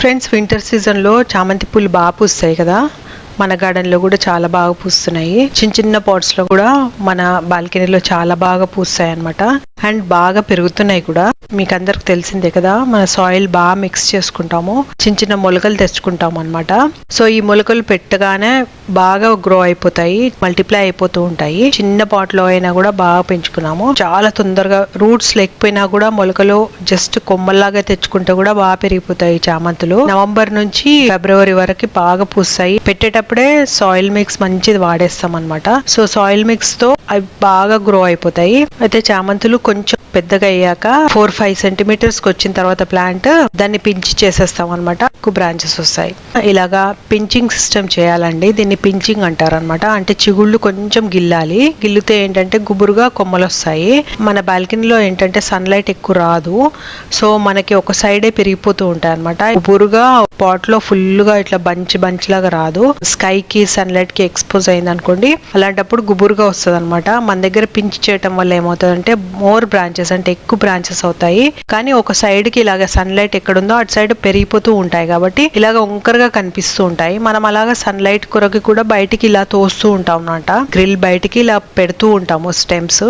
Friends winter సీజన్లో చామంతి పూలు బాగా పూస్తాయి కదా. మన గార్డెన్లో కూడా చాలా బాగా పూస్తున్నాయి. చిన్న చిన్న పాట్స్లో కూడా మన బాల్కనీలో చాలా బాగా పూస్తాయి అన్నమాట. అండ్ బాగా పెరుగుతున్నాయి కూడా. మీకు అందరికి తెలిసిందే కదా మన సాయిల్ బాగా మిక్స్ చేసుకుంటాము. చిన్న చిన్న మొలకలు తెచ్చుకుంటాము అనమాట సో ఈ మొలకలు పెట్టగానే బాగా గ్రో అయిపోతాయి మల్టిప్లై అయిపోతూ ఉంటాయి. చిన్న పాట్లో అయినా కూడా బాగా పెంచుకున్నాము. చాలా తొందరగా రూట్స్ లేకపోయినా కూడా మొలకలు జస్ట్ కొమ్మల్లాగా తెచ్చుకుంటే కూడా బాగా పెరిగిపోతాయి చామంతులు. నవంబర్ నుంచి ఫిబ్రవరి వరకు బాగా పూస్తాయి. పెట్టేటప్పుడు సాయిల్ మిక్స్ మంచిది వాడేస్తాం అనమాట సో సాయిల్ మిక్స్తో అవి బాగా గ్రో అయిపోతాయి. అయితే చామంతులు కొంచెం పెద్దగా అయ్యాక ఫోర్ ఫైవ్ సెంటీమీటర్స్కి వచ్చిన తర్వాత ప్లాంట్ దాన్ని పించి చేసేస్తాం అనమాట ఎక్కువ బ్రాంచెస్ వస్తాయి. ఇలాగా పించింగ్ సిస్టమ్ చేయాలండి. దీన్ని పించింగ్ అంటారు అనమాట అంటే చిగుళ్ళు కొంచెం గిల్లాలి. గిల్లితే ఏంటంటే గుబురుగా కొమ్మలు వస్తాయి. మన బాల్కనీలో ఏంటంటే సన్లైట్ ఎక్కువ రాదు. సో మనకి ఒక సైడే పెరిగిపోతూ ఉంటాయి అనమాట గుబురుగా పాట్లో ఫుల్గా ఇట్లా బంచ్ బంచ్ లాగా రాదు. స్కై కి సన్లైట్కి ఎక్స్పోజ్ అయింది అనుకోండి అలాంటప్పుడు గుబురుగా వస్తుంది అనమాట మన దగ్గర పించి చేయటం వల్ల ఏమవుతుందంటే మోర్ బ్రాంచెస్ అంటే ఎక్కువ బ్రాంచెస్ అవుతాయి. కానీ ఒక సైడ్కి ఇలాగ సన్లైట్ ఎక్కడుందో అటు సైడ్ పెరిగిపోతూ ఉంటాయి కాబట్టి ఇలాగ ఒంకరగా కనిపిస్తూ ఉంటాయి. మనం అలాగా సన్లైట్ కొరకు కూడా బయటికి ఇలా తోస్తూ ఉంటాం అన్నమాట గ్రిల్ బయటికి ఇలా పెడుతూ ఉంటాము స్టెమ్స్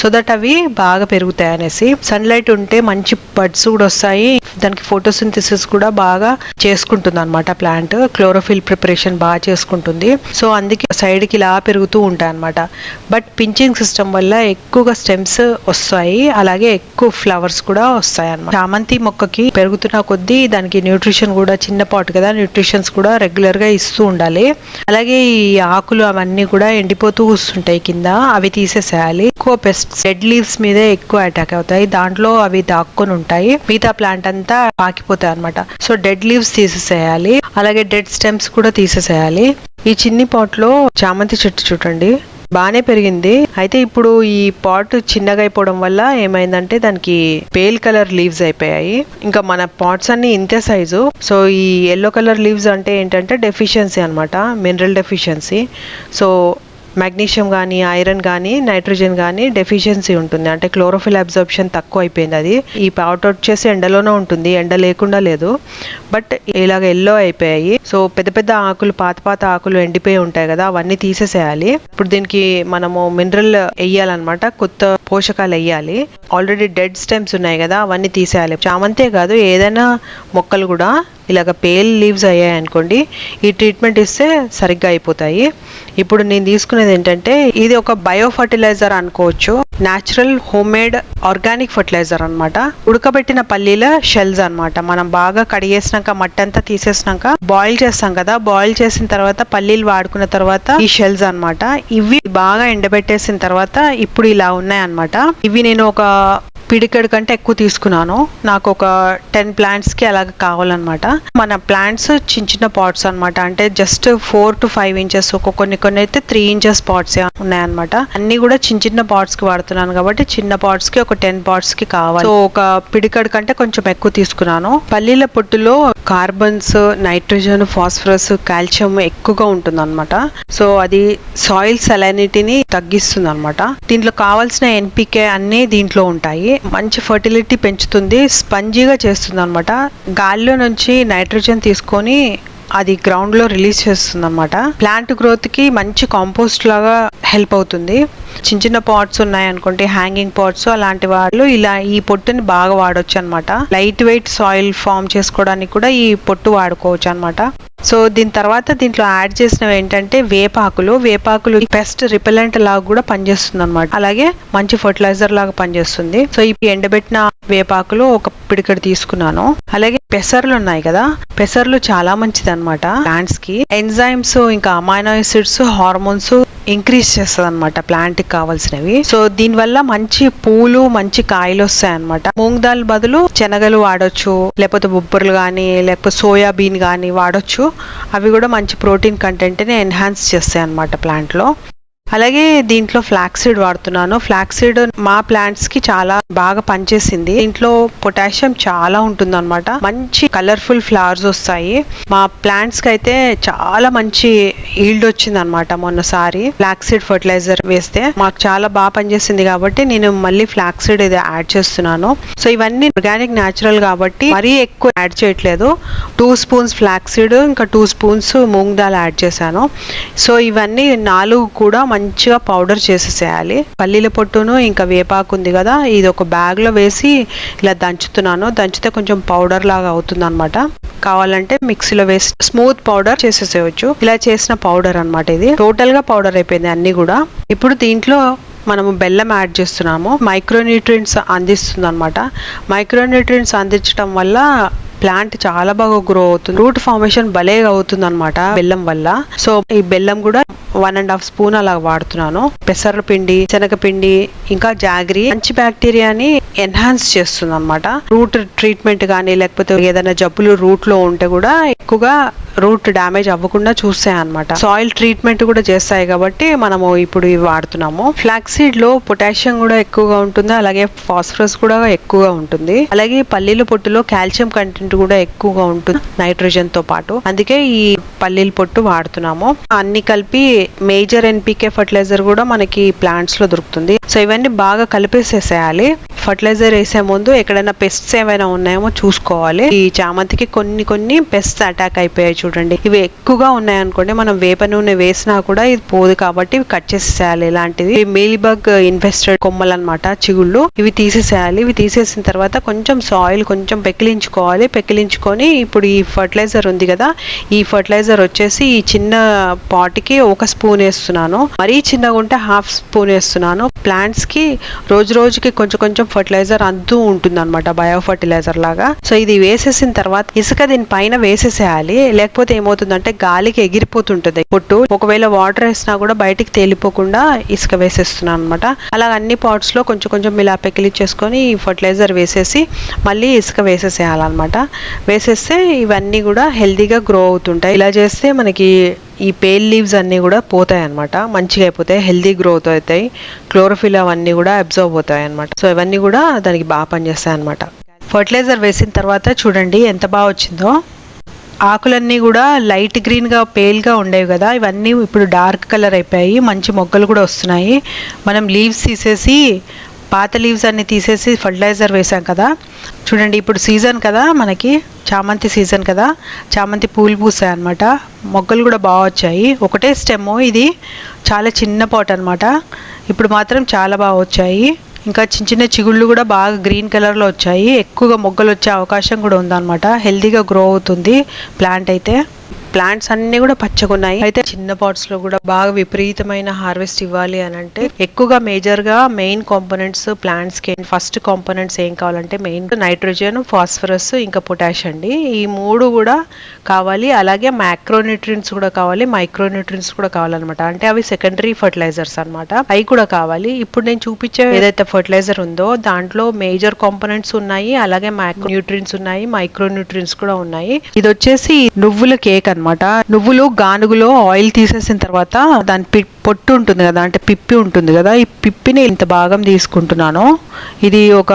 సో దట్ అవి బాగా పెరుగుతాయి అనేసి. సన్లైట్ ఉంటే మంచి బర్డ్స్ కూడా వస్తాయి. దానికి ఫోటోసింథసిస్ కూడా బాగా చేసుకుంటుంది అనమాట ప్లాంట్ క్లోరోఫిల్ ప్రిపరేషన్ బాగా చేసుకుంటుంది. సో అందుకే సైడ్కి ఇలా పెరుగుతూ ఉంటాయి అనమాట బట్ పించింగ్ సిస్టమ్ వల్ల ఎక్కువగా స్టెమ్స్ వస్తాయి. అలాగే ఎక్కువ ఫ్లవర్స్ కూడా వస్తాయి అన్నమాట చామంతి మొక్కకి పెరుగుతున్న కొద్దీ దానికి న్యూట్రిషన్ కూడా చిన్న పాటు కదా న్యూట్రిషన్స్ కూడా రెగ్యులర్గా ఇస్తూ ఉండాలి. అలాగే ఈ ఆకులు అవన్నీ కూడా ఎండిపోతూ వస్తుంటాయి కింద అవి తీసేసేయాలి. ఎక్కువ పెస్ట్ డెడ్ లీవ్స్ మీదే ఎక్కువ అటాక్ అవుతాయి. దాంట్లో అవి దాక్కుని ఉంటాయి. మిగతా ప్లాంట్ అంతా పాకిపోతాయి అనమాట సో డెడ్ లీవ్స్ తీసేసేయాలి. అలాగే డెడ్ స్టెమ్స్ కూడా తీసేసేయాలి. ఈ చిన్ని పాట్లో చామంతి చెట్టు చూడండి. బాగానే పెరిగింది. అయితే ఇప్పుడు ఈ పాట్ చిన్నగా అయిపోవడం వల్ల ఏమైందంటే దానికి పేల్ కలర్ లీవ్స్ అయిపోయాయి. ఇంకా మన పాట్స్ అన్ని ఇంతే సైజు. సో ఈ ఎల్లో కలర్ లీవ్స్ అంటే ఏంటంటే డెఫిషియన్సీ అనమాట మినరల్ డెఫిషియన్సీ. సో మెగ్నీషియం కానీ ఐరన్ కానీ నైట్రోజన్ కానీ డెఫిషియన్సీ ఉంటుంది. అంటే క్లోరోఫిల్ అబ్జర్ప్షన్ తక్కువ అయిపోయింది అది. ఈ పౌట్ వచ్చేసి ఎండలోనే ఉంటుంది. ఎండ లేకుండా లేదు. బట్ ఇలాగ ఎల్లో అయిపోయాయి. సో పెద్ద పెద్ద ఆకులు పాత పాత ఆకులు ఎండిపోయి ఉంటాయి కదా అవన్నీ తీసేసేయాలి. ఇప్పుడు దీనికి మనము మినరల్ వేయాలన్నమాట. కొత్త పోషకాలు వేయాలి. ఆల్రెడీ డెడ్ స్టెమ్స్ ఉన్నాయి కదా అవన్నీ తీసేయాలి. చామంతే కాదు ఏదైనా మొక్కలు కూడా ఇలాగ పేల్ లీవ్స్ అయ్యాయి అనుకోండి ఈ ట్రీట్మెంట్ ఇస్తే సరిగ్గా అయిపోతాయి. ఇప్పుడు నేను తీసుకునేది ఏంటంటే ఇది ఒక బయో ఫర్టిలైజర్ అనుకోవచ్చు. Natural homemade organic fertiliser అన్నమాట. ఉడకబెట్టిన పల్లీల షెల్స్ అన్నమాట. మనం బాగా కడిగేసినాక మట్టి అంతా తీసేసినాక బాయిల్ చేస్తాం కదా బాయిల్ చేసిన తర్వాత పల్లీలు వాడుకున్న తర్వాత ఈ షెల్స్ అనమాట ఇవి బాగా ఎండబెట్టేసిన తర్వాత ఇప్పుడు ఇలా ఉన్నాయి అనమాట ఇవి నేను ఒక పిడికెడు కంటే ఎక్కువ తీసుకున్నాను. నాకు ఒక టెన్ ప్లాంట్స్కి అలాగ కావాలన్నమాట. మన ప్లాంట్స్ చిన్న చిన్న పాట్స్ అన్నమాట. అంటే just four to five inches ఒక కొన్ని కొన్ని అయితే త్రీ ఇంచెస్ పాట్స్ ఉన్నాయన్నమాట. అన్ని కూడా చిన్న చిన్న పాట్స్కి వాడుతున్నాను కాబట్టి చిన్న పాట్స్కి ఒక టెన్ పాట్స్కి కావాలి. సో ఒక పిడికెడు కంటే కొంచెం ఎక్కువ తీసుకున్నాను. పల్లీల పొట్టులో కార్బన్స్ నైట్రోజన్ ఫాస్ఫరస్ కాల్షియం ఎక్కువగా ఉంటుంది అనమాట సో అది సాయిల్ సెలైనిటీని తగ్గిస్తుంది అనమాట దీంట్లో కావాల్సిన ఎన్పికే అన్ని దీంట్లో ఉంటాయి. మంచి ఫర్టిలిటీ పెంచుతుంది స్పంజీగా చేస్తుంది అనమాట గాలిలో నుంచి నైట్రోజన్ తీసుకొని అది గ్రౌండ్లో రిలీజ్ చేస్తుంది అనమాట ప్లాంట్ గ్రోత్కి మంచి కాంపోస్ట్ లాగా హెల్ప్ అవుతుంది. చిన్న చిన్న పాట్స్ ఉన్నాయి అనుకోండి హ్యాంగింగ్ పాట్స్ అలాంటి వాళ్ళు ఇలా ఈ పొట్టుని బాగా వాడవచ్చు అనమాట లైట్ వెయిట్ సాయిల్ ఫామ్ చేసుకోవడానికి కూడా ఈ పొట్టు వాడుకోవచ్చు అనమాట సో దీని తర్వాత దీంట్లో యాడ్ చేసినవి ఏంటంటే వేపాకులు. వేపాకులు పెస్ట్ రిపెలెంట్ లాగా కూడా పనిచేస్తుంది అనమాట అలాగే మంచి ఫర్టిలైజర్ లాగా పనిచేస్తుంది. సో ఈ ఎండబెట్టిన వేపాకులు ఒక పిడికడు తీసుకున్నాను. అలాగే పెసర్లు ఉన్నాయి కదా పెసర్లు చాలా మంచిది అనమాట ప్లాంట్స్కి ఎంజైమ్స్ ఇంకా అమైనో యాసిడ్స్ హార్మోన్స్ ఇంక్రీజ్ చేస్తుంది అనమాట ప్లాంట్కి కావాల్సినవి. సో దీని వల్ల మంచి పూలు మంచి కాయలు వస్తాయి అనమాట మూంగ్ దాల్ బదులు శనగలు వాడొచ్చు లేకపోతే బొబ్బర్లు కానీ లేకపోతే సోయాబీన్ కానీ వాడొచ్చు. అవి కూడా మంచి ప్రోటీన్ కంటెంట్ని ఎన్హాన్స్ చేస్తాయి అనమాట ప్లాంట్లో. అలాగే దీంట్లో ఫ్లాక్సీడ్ వాడుతున్నాను. ఫ్లాక్సీడ్ మా ప్లాంట్స్కి చాలా బాగా పనిచేసింది. దీంట్లో పొటాషియం చాలా ఉంటుంది అనమాట మంచి కలర్ఫుల్ ఫ్లవర్స్ వస్తాయి. మా ప్లాంట్స్కి అయితే చాలా మంచి ఈల్డ్ వచ్చింది అనమాట మొన్నసారి ఫ్లాక్సీడ్ ఫర్టిలైజర్ వేస్తే మాకు చాలా బాగా పనిచేసింది కాబట్టి నేను మళ్ళీ ఫ్లాక్సీడ్ ఇది యాడ్ చేస్తున్నాను. సో ఇవన్నీ ఆర్గానిక్ న్యాచురల్ కాబట్టి మరీ ఎక్కువ యాడ్ చేయట్లేదు. టూ స్పూన్స్ ఫ్లాక్సీడ్ ఇంకా two spoons moong dal add చేశాను. సో ఇవన్నీ నాలుగు కూడా మంచిగా పౌడర్ చేసేసేయాలి. పల్లీల పొట్టును ఇంకా వేపాకు ఉంది కదా ఇది ఒక బ్యాగ్లో వేసి ఇలా దంచుతున్నాను. దంచితే కొంచెం పౌడర్ లాగా అవుతుంది అనమాట కావాలంటే మిక్సీలో వేసి స్మూత్ పౌడర్ చేసేసేయచ్చు. ఇలా చేసిన పౌడర్ అనమాట ఇది. టోటల్గా పౌడర్ అయిపోయింది అన్నీ కూడా. ఇప్పుడు దీంట్లో మనము బెల్లం యాడ్ చేస్తున్నాము. మైక్రోన్యూట్రియంట్స్ అందిస్తుంది అనమాట మైక్రోన్యూట్రియంట్స్ అందించడం వల్ల ప్లాంట్ చాలా బాగా గ్రో అవుతుంది. రూట్ ఫార్మేషన్ భలేగా అవుతుంది అనమాట బెల్లం వల్ల. సో ఈ బెల్లం కూడా వన్ అండ్ హాఫ్ స్పూన్ అలా వాడుతున్నాను. పెసర పిండి శనగపిండి ఇంకా జాగ్రీ మంచి బ్యాక్టీరియాని ఎన్హాన్స్ చేస్తుంది అనమాట రూట్ ట్రీట్మెంట్ కానీ లేకపోతే ఏదైనా జబ్బులు రూట్లో ఉంటే కూడా ఎక్కువగా రూట్ డ్యామేజ్ అవ్వకుండా చూస్తాయి అనమాట సాయిల్ ట్రీట్మెంట్ కూడా చేస్తాయి కాబట్టి మనము ఇప్పుడు ఇవి వాడుతున్నాము. ఫ్లాక్సీడ్లో పొటాషియం కూడా ఎక్కువగా ఉంటుంది. అలాగే ఫాస్ఫరస్ కూడా ఎక్కువగా ఉంటుంది. అలాగే పల్లీల పొట్టులో కాల్షియం కంటెంట్ కూడా ఎక్కువగా ఉంటుంది నైట్రోజన్తో పాటు. అందుకే ఈ పల్లీల పొట్టు వాడుతున్నాము. అన్ని కలిపి మేజర్ ఎన్పికే ఫర్టిలైజర్ కూడా మనకి ప్లాంట్స్లో దొరుకుతుంది. సో ఇవన్నీ బాగా కలిపేసేసేయాలి. ఫర్టిలైజర్ వేసే ముందు ఎక్కడైనా పెస్ట్స్ ఏమైనా ఉన్నాయేమో చూసుకోవాలి. ఈ చామంతికి కొన్ని కొన్ని పెస్ట్స్ అటాక్ అయిపోయాయి చూడండి. ఇవి ఎక్కువగా ఉన్నాయనుకోండి మనం వేప నూనె వేసినా కూడా ఇది పోదు కాబట్టి కట్ చేసేసేయాలి. ఇలాంటివి మీలిబగ్ ఇన్వెస్టెడ్ కొమ్మలు అనమాట చిగుళ్ళు. ఇవి తీసేసేయాలి. ఇవి తీసేసిన తర్వాత కొంచెం సాయిల్ కొంచెం పెకిలించుకోవాలి. పెకిలించుకొని ఇప్పుడు ఈ ఫర్టిలైజర్ ఉంది కదా ఈ ఫర్టిలైజర్ వచ్చేసి ఈ చిన్న పాట్కి ఒక స్పూన్ వేస్తున్నాను. మరీ చిన్నగా ఉంటే హాఫ్ స్పూన్ వేస్తున్నాను. ప్లాంట్స్కి రోజు రోజుకి కొంచెం కొంచెం ఫర్టిలైజర్ అంతూ ఉంటుంది అనమాట బయో ఫర్టిలైజర్ లాగా. సో ఇది వేసేసిన తర్వాత ఇసుక దీని పైన వేసేసేయాలి. లేకపోతే ఏమవుతుందంటే గాలికి ఎగిరిపోతుంటుంది. పొట్టు ఒకవేళ వాటర్ వేసినా కూడా బయటికి తేలిపోకుండా ఇసుక వేసేస్తున్నాను అనమాట అలా అన్ని పాట్స్లో కొంచెం కొంచెం ఇలా పెకిలిచ్చేసుకొని ఈ ఫర్టిలైజర్ వేసేసి మళ్ళీ ఇసుక వేసేసేయాలన్నమాట. వేసేస్తే ఇవన్నీ కూడా హెల్తీగా గ్రో అవుతుంటాయి. ఇలా చేస్తే మనకి ఈ పేల్ లీవ్స్ అన్నీ కూడా పోతాయి అనమాట మంచిగా అయిపోతాయి హెల్దీ గ్రోత్ అవుతాయి. క్లోరోఫిల్ అవన్నీ కూడా అబ్జర్వ్ అవుతాయి అనమాట సో ఇవన్నీ కూడా దానికి బాగా పనిచేస్తాయి అనమాట ఫర్టిలైజర్ వేసిన తర్వాత చూడండి ఎంత బాగా వచ్చిందో. ఆకులన్నీ కూడా లైట్ గ్రీన్గా పేల్గా ఉండేవి కదా. ఇవన్నీ ఇప్పుడు డార్క్ కలర్ అయిపోయాయి. మంచి మొగ్గలు కూడా వస్తున్నాయి. మనం లీవ్స్ తీసేసి పాత లీవ్స్ అన్ని తీసేసి ఫర్టిలైజర్ వేసాం కదా. చూడండి ఇప్పుడు సీజన్ కదా మనకి చామంతి సీజన్ కదా. చామంతి పూలు పూసాయి అనమాట మొగ్గలు కూడా బాగా వచ్చాయి. ఒకటే స్టెమ్ ఇది చాలా చిన్న పాట్ అనమాట ఇప్పుడు మాత్రం చాలా బాగా వచ్చాయి. ఇంకా చిన్న చిన్న చిగుళ్ళు కూడా బాగా గ్రీన్ కలర్లో వచ్చాయి. ఎక్కువగా మొగ్గలు వచ్చే అవకాశం కూడా ఉందన్నమాట. హెల్తీగా గ్రో అవుతుంది ప్లాంట్ అయితే. ప్లాంట్స్ అన్ని కూడా పచ్చగా ఉన్నాయి అయితే చిన్న పాట్స్లో కూడా బాగా విపరీతమైన హార్వెస్ట్ ఇవ్వాలి అని అంటే ఎక్కువగా మేజర్గా మెయిన్ కాంపోనెంట్స్ ప్లాంట్స్కి ఫస్ట్ కాంపోనెంట్స్ ఏం కావాలంటే మెయిన్ నైట్రోజన్ ఫాస్ఫరస్ ఇంకా పొటాష్ అండి. ఈ మూడు కూడా కావాలి. అలాగే మ్యాక్రోన్యూట్రియన్స్ కూడా కావాలి. మైక్రోన్యూట్రియన్స్ కూడా కావాలన్నమాట. అంటే అవి సెకండరీ ఫర్టిలైజర్స్ అన్నమాట. అవి కూడా కావాలి. ఇప్పుడు నేను చూపించే ఏదైతే ఫర్టిలైజర్ ఉందో దాంట్లో మేజర్ కాంపోనెంట్స్ ఉన్నాయి. అలాగే మైక్రోన్యూట్రియన్స్ ఉన్నాయి. మైక్రోన్యూట్రియన్స్ కూడా ఉన్నాయి. ఇది వచ్చేసి నువ్వుల కేక్ అన్నమాట. నువ్వులు గానుగులో ఆయిల్ తీసేసిన తర్వాత దాని పిట్ పొట్టు ఉంటుంది కదా అంటే పిప్పి ఉంటుంది కదా ఈ పిప్పిని ఇంత భాగం తీసుకుంటున్నాను ఇది ఒక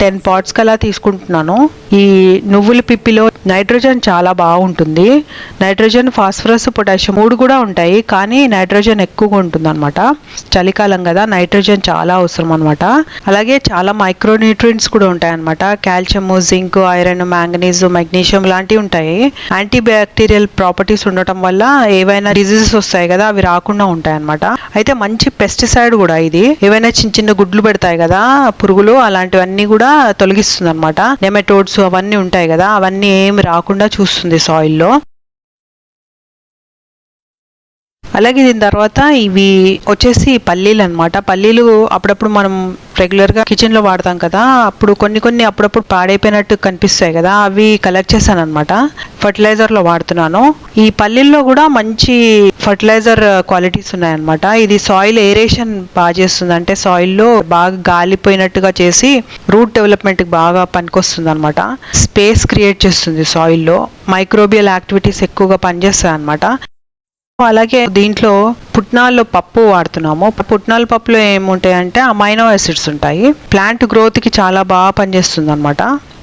టెన్ పాట్స్ కలా తీసుకుంటున్నాను. ఈ నువ్వుల పిప్పిలో నైట్రోజన్ చాలా బాగుంటుంది. నైట్రోజన్ ఫాస్ఫరస్ పొటాషియం మూడు కూడా ఉంటాయి కానీ నైట్రోజన్ ఎక్కువగా ఉంటుంది అనమాట చలికాలం కదా నైట్రోజన్ చాలా అవసరం అనమాట అలాగే చాలా మైక్రోన్యూట్రియంట్స్ కూడా ఉంటాయి అనమాట calcium zinc iron manganese magnesium లాంటివి ఉంటాయి. యాంటీబ్యాక్టీరియల్ ప్రాపర్టీస్ ఉండటం వల్ల ఏవైనా డిజీజెస్ వస్తాయి కదా అవి రాకుండా ఉంటాయి అనమాట అయితే మంచి పెస్టిసైడ్ కూడా ఇది. ఏవైనా చిన్న చిన్న గుడ్లు పెడతాయి కదా పురుగులు అలాంటివన్నీ కూడా తొలగిస్తుంది అనమాట నెమెటోడ్స్ అవన్నీ ఉంటాయి కదా అవన్నీ ఏమి రాకుండా చూస్తుంది సాయిల్లో అలాగే దీని తర్వాత ఇవి వచ్చేసి పల్లీలు అనమాట పల్లీలు అప్పుడప్పుడు మనం రెగ్యులర్గా కిచెన్లో వాడతాం కదా. అప్పుడు కొన్ని కొన్ని అప్పుడప్పుడు పాడైపోయినట్టు కనిపిస్తాయి కదా. అవి కలెక్ట్ చేశాను అనమాట ఫర్టిలైజర్లో వాడుతున్నాను. ఈ పల్లీల్లో కూడా మంచి ఫర్టిలైజర్ క్వాలిటీస్ ఉన్నాయన్నమాట. ఇది సాయిల్ ఏరేషన్ బాగా చేస్తుంది. అంటే సాయిల్లో బాగా గాలిపోయినట్టుగా చేసి రూట్ డెవలప్మెంట్కి బాగా పనికొస్తుంది అనమాట స్పేస్ క్రియేట్ చేస్తుంది సాయిల్లో మైక్రోబియల్ యాక్టివిటీస్ ఎక్కువగా పనిచేస్తాయి అనమాట అలాగే దీంట్లో పుట్నాల్లో పప్పు వాడుతున్నాము. పుట్నాల పప్పులో ఏముంటాయంటే అమైనో యాసిడ్స్ ఉంటాయి. ప్లాంట్ గ్రోత్కి చాలా బాగా పనిచేస్తుంది అనమాట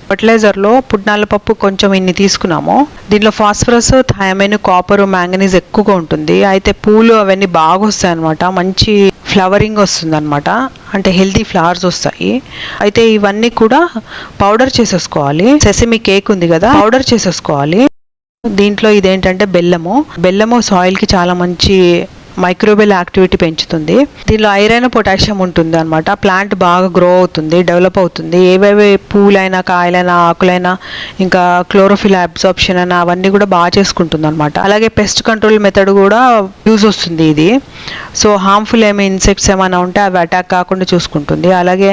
ఫర్టిలైజర్లో పుట్నాల పప్పు కొంచెం ఇన్ని తీసుకున్నాము. దీంట్లో ఫాస్ఫరస్ థైమైన్ కాపర్ మ్యాంగనీస్ ఎక్కువగా ఉంటుంది. అయితే పూలు అవన్నీ బాగా వస్తాయి అనమాట మంచి ఫ్లవరింగ్ వస్తుంది అనమాట అంటే హెల్తీ ఫ్లవర్స్ వస్తాయి. అయితే ఇవన్నీ కూడా పౌడర్ చేసేసుకోవాలి. సెసిమి కేక్ ఉంది కదా పౌడర్ చేసేసుకోవాలి. దీంట్లో ఇదేంటంటే బెల్లము. బెల్లము సాయిల్కి చాలా మంచి మైక్రోబెల్ యాక్టివిటీ పెంచుతుంది. దీనిలో ఐరన్ పొటాషియం ఉంటుంది అనమాట ప్లాంట్ బాగా గ్రో అవుతుంది డెవలప్ అవుతుంది. ఏవేవి పూలైనా కాయలైనా ఆకులైనా ఇంకా క్లోరోఫిల్ అబ్జార్ప్షన్ అయినా అవన్నీ కూడా బాగా చేసుకుంటుంది అనమాట అలాగే పెస్ట్ కంట్రోల్ మెథడ్ కూడా యూజ్ వస్తుంది ఇది. సో హార్మ్ఫుల్ ఏమి ఇన్సెక్ట్స్ ఏమైనా ఉంటే అవి అటాక్ కాకుండా చూసుకుంటుంది. అలాగే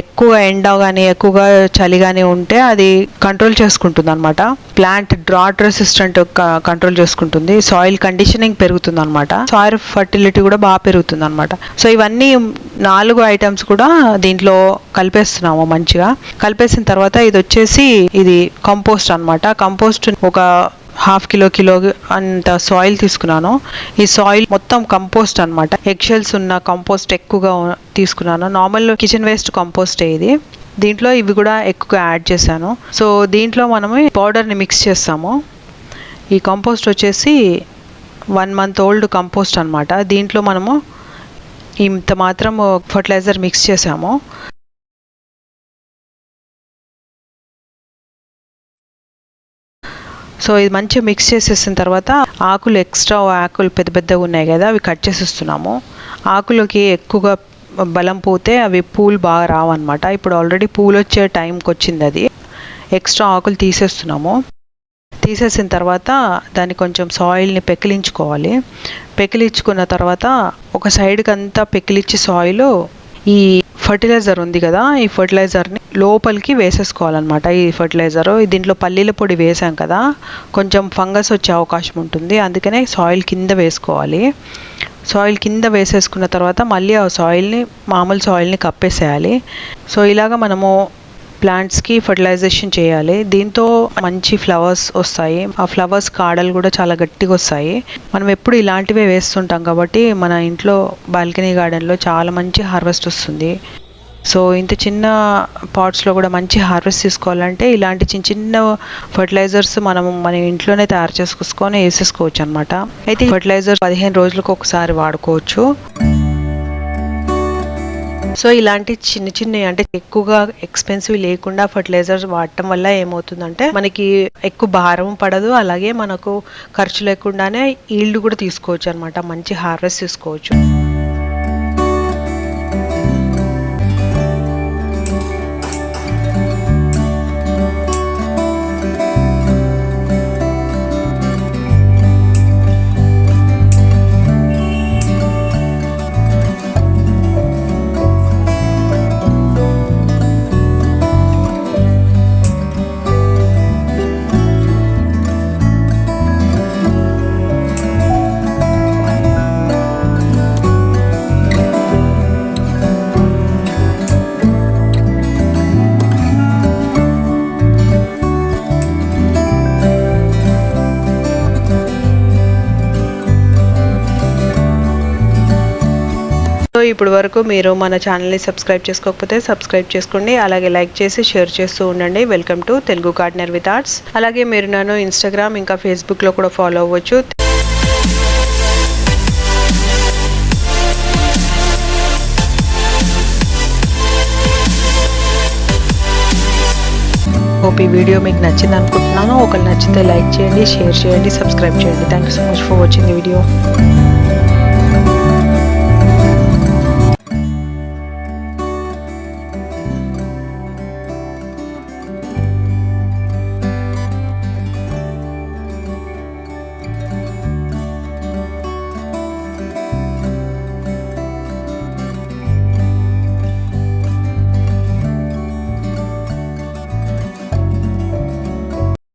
ఎక్కువ ఎండ కానీ ఎక్కువగా చలి కానీ ఉంటే అది కంట్రోల్ చేసుకుంటుంది అనమాట ప్లాంట్ డ్రాట్ రెసిస్టెంట్ కంట్రోల్ చేసుకుంటుంది. సాయిల్ కండిషనింగ్ పెరుగుతుంది అనమాట సాయిల్ ఫర్టిలిటీ కూడా బాగా పెరుగుతుంది అనమాట సో ఇవన్నీ నాలుగు ఐటమ్స్ కూడా దీంట్లో కలిపేస్తున్నాము మంచిగా. కలిపేసిన తర్వాత ఇది వచ్చేసి ఇది కంపోస్ట్ అన్నమాట. కంపోస్ట్ ఒక హాఫ్ కిలో కిలో అంత సాయిల్ తీసుకున్నాను. ఈ సాయిల్ మొత్తం కంపోస్ట్ అనమాట ఎగ్షెల్స్ ఉన్న కంపోస్ట్ ఎక్కువగా తీసుకున్నాను. నార్మల్ కిచెన్ వేస్ట్ కంపోస్ట్ ఇది. దీంట్లో ఇవి కూడా ఎక్కువగా యాడ్ చేశాను. సో దీంట్లో మనము పౌడర్ని మిక్స్ చేస్తాము. ఈ కంపోస్ట్ వచ్చేసి వన్ మంత్ ఓల్డ్ కంపోస్ట్ అనమాట దీంట్లో మనము ఇంత మాత్రం ఫర్టిలైజర్ మిక్స్ చేసాము. సో ఇది మంచిగా మిక్స్ చేసేసిన తర్వాత ఆకులు ఎక్స్ట్రా ఆకులు పెద్ద పెద్దగా ఉన్నాయి కదా అవి కట్ చేసేస్తున్నాము. ఆకులకి ఎక్కువగా బలం పోతే అవి పూలు బాగా రావన్నమాట. ఇప్పుడు ఆల్రెడీ పూలు వచ్చే టైంకి వచ్చింది అది. ఎక్స్ట్రా ఆకులు తీసేస్తున్నాము. తీసేసిన తర్వాత దాన్ని కొంచెం సాయిల్ని పెకిలించుకోవాలి. పెకిలించుకున్న తర్వాత ఒక సైడ్కి అంతా పెకిలిచ్చి సాయిల్ ఈ ఫర్టిలైజర్ ఉంది కదా ఈ ఫర్టిలైజర్ని లోపలికి వేసేసుకోవాలన్నమాట. ఈ ఫర్టిలైజరు దీంట్లో పల్లీల పొడి వేసాం కదా కొంచెం ఫంగస్ వచ్చే అవకాశం ఉంటుంది. అందుకనే సాయిల్ కింద వేసుకోవాలి. సాయిల్ కింద వేసేసుకున్న తర్వాత మళ్ళీ ఆ సాయిల్ని మామూలు సాయిల్ని కప్పేసేయాలి. సో ఇలాగ మనము ప్లాంట్స్కి ఫర్టిలైజేషన్ చేయాలి. దీంతో మంచి ఫ్లవర్స్ వస్తాయి. ఆ ఫ్లవర్స్ కాడలు కూడా చాలా గట్టిగా వస్తాయి. మనం ఎప్పుడు ఇలాంటివే వేస్తుంటాం కాబట్టి మన ఇంట్లో బాల్కనీ గార్డెన్లో చాలా మంచి హార్వెస్ట్ వస్తుంది. సో ఇంత చిన్న పాట్స్లో కూడా మంచి హార్వెస్ట్ తీసుకోవాలంటే ఇలాంటి చిన్న చిన్న ఫర్టిలైజర్స్ మనం మన ఇంట్లోనే తయారు చేసుకొని వేసేసుకోవచ్చు అనమాట అయితే ఫర్టిలైజర్ పదిహేను రోజులకు ఒకసారి వాడుకోవచ్చు. సో ఇలాంటి చిన్న చిన్న అంటే ఎక్కువగా ఎక్స్పెన్సివ్ లేకుండా ఫర్టిలైజర్స్ వాడటం వల్ల ఏమవుతుందంటే మనకి ఎక్కువ భారం పడదు. అలాగే మనకు ఖర్చు లేకుండానే ఈల్డ్ కూడా తీసుకోవచ్చు అనమాట మంచి హార్వెస్ట్ తీసుకోవచ్చు ఇప్పుడు వరకు మీరు మన ఛానల్ని సబ్స్క్రైబ్ చేసుకోకపోతే సబ్స్క్రైబ్ చేసుకోండి. అలాగే లైక్ చేసి షేర్ చేస్తూ ఉండండి. Welcome to Telugu gardener with arts. అలాగే మీరు నన్ను ఇన్స్టాగ్రామ్ ఇంకా ఫేస్బుక్లో కూడా ఫాలో అవ్వచ్చు. హోప్ ఈ వీడియో మీకు నచ్చింది అనుకుంటున్నాను. ఒకరు నచ్చితే లైక్ చేయండి షేర్ చేయండి సబ్స్క్రైబ్ చేయండి. Thank you so much for watching the video